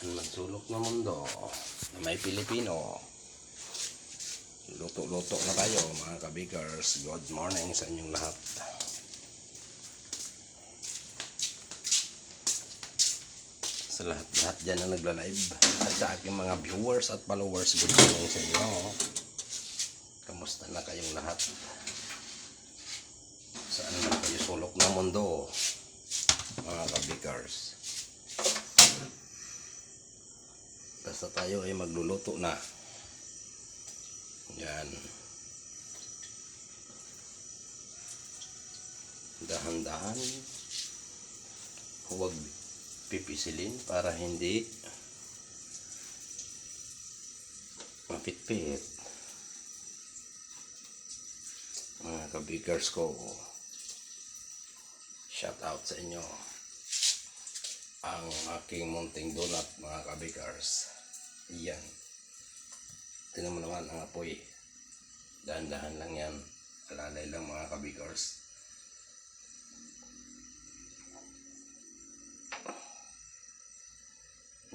natin magsulok ng mundo na may Pilipino. Luto-luto na tayo mga kabigers. Good morning sa inyong lahat. Sa lahat-lahat dyan na nagla-live. At sa aking mga viewers at followers, good morning sa inyo. Kamusta na kayong lahat? Saan na kayo sulok ng mundo? Mga kabigers. Basta tayo ay magluluto na. Yan. Dahan-dahan. Huwag pipisilin para hindi mapitpit. Mga kabigers ko, shout out sa inyo ang aking munting donut mga kabikars. Yan. Tingnan mo naman ang apoy. Dahan-dahan lang yan. Alalay lang mga kabikars.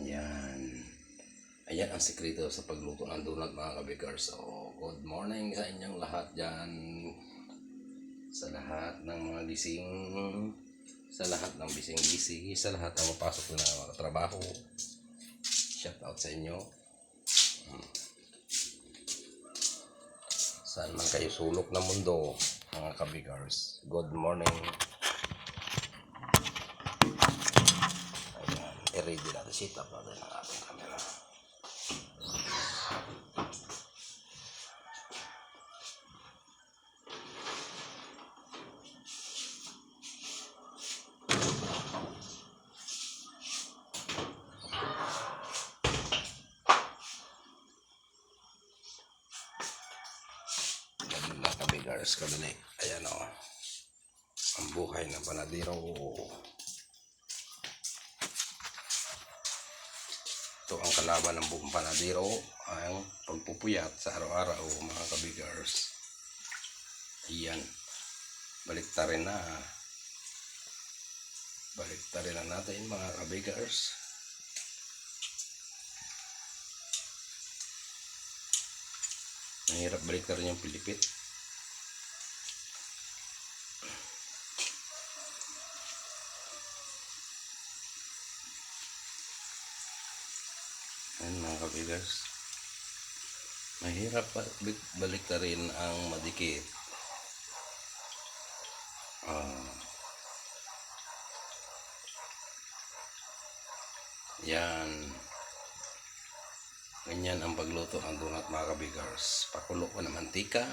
Yan. Ayan ang sekreto sa pagluto ng donut mga kabikars. So, good morning sa inyong lahat dyan. Sa lahat ng mga gising sa lahat ng bising-busy, sa lahat ng mapasok na mga trabaho. Shout out sa inyo. Hmm. Saan man kayo sulok ng mundo, mga kabigars. Good morning. Ayan, i-ready natin. Sit up natin ang ating camera. Lang kabigars kadali. Ayan o. Ang buhay ng panadiro. Ito ang kalaban ng buong panadiro. Ang pagpupuyat sa araw-araw mga kabigars. Ayan. Baliktarin na. Baliktarin na natin mga kabigars. Mahirap balik rin yung pilipit. Ayan mga kabigas. Mahirap balik, balik rin ang madikit. Ah. Yan. Ganyan ang pagluto ng donut mga kabigars. Pakulo ko ng mantika